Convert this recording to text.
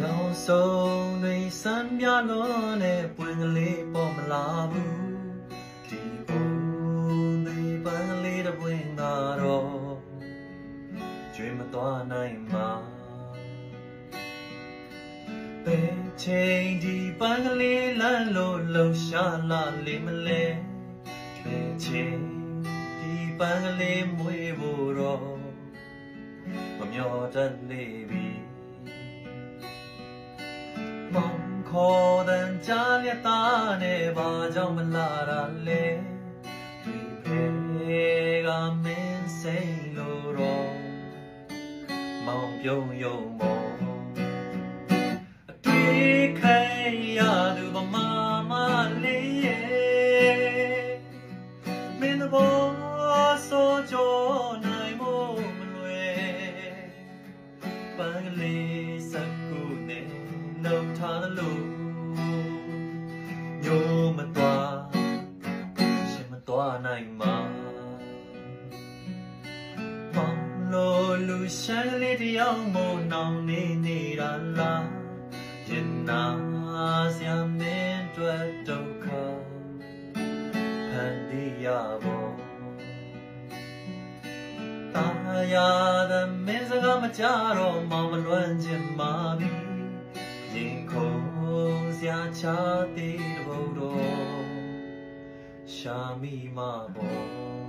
ရောင်စုံတွေစမ်းပြလို့နဲ့ပွင့်ကလေးပေါ်မလာဘူးဒီပုံတွေပန်းကလေးတစ်ပွင့်ကတော့ကျွေးမသွားနိုင်ပါဘယ်ချိန်ဒီပန်းကလေးလမ်းလို့လှူရှာလာလိမ့်မလဲဘယ်ချိန်ဒီပန်းကလေးမွေးဖို့တော့မမျောတတ်လေပြီ ခေါ်တဲ့ကြားလက်သားနဲ့ဘာကြောင့်မလာတာလဲဒီဖေကမင်းစိတ်လို့တော့မောင်ပြုံးယုံမောအတွေ့ခိုင်ရသူမမမလေးရဲ့မင်း the boss ဆိုကြနိုင်မို့မလွယ်ပန်းကလေးစက်ကူနဲ့နှုတ် ထားသလိုညိုမသွားရှင်မသွားနိုင်မှာမောင်လို့လူရှမ်းလေးတယောက်မို့နောင်နေနေတာလားရင်နာစရာမင်းတွေ့ဒုက္ခဖန်တီးရဖို့ ตายา的မင်းစကားမကြတော့မောင်မလွမ်းချင်ပါပြီ ရင်ခုန်စရာချသေးတဲ့ဘုံတော်ရှာမိမှာပေါ့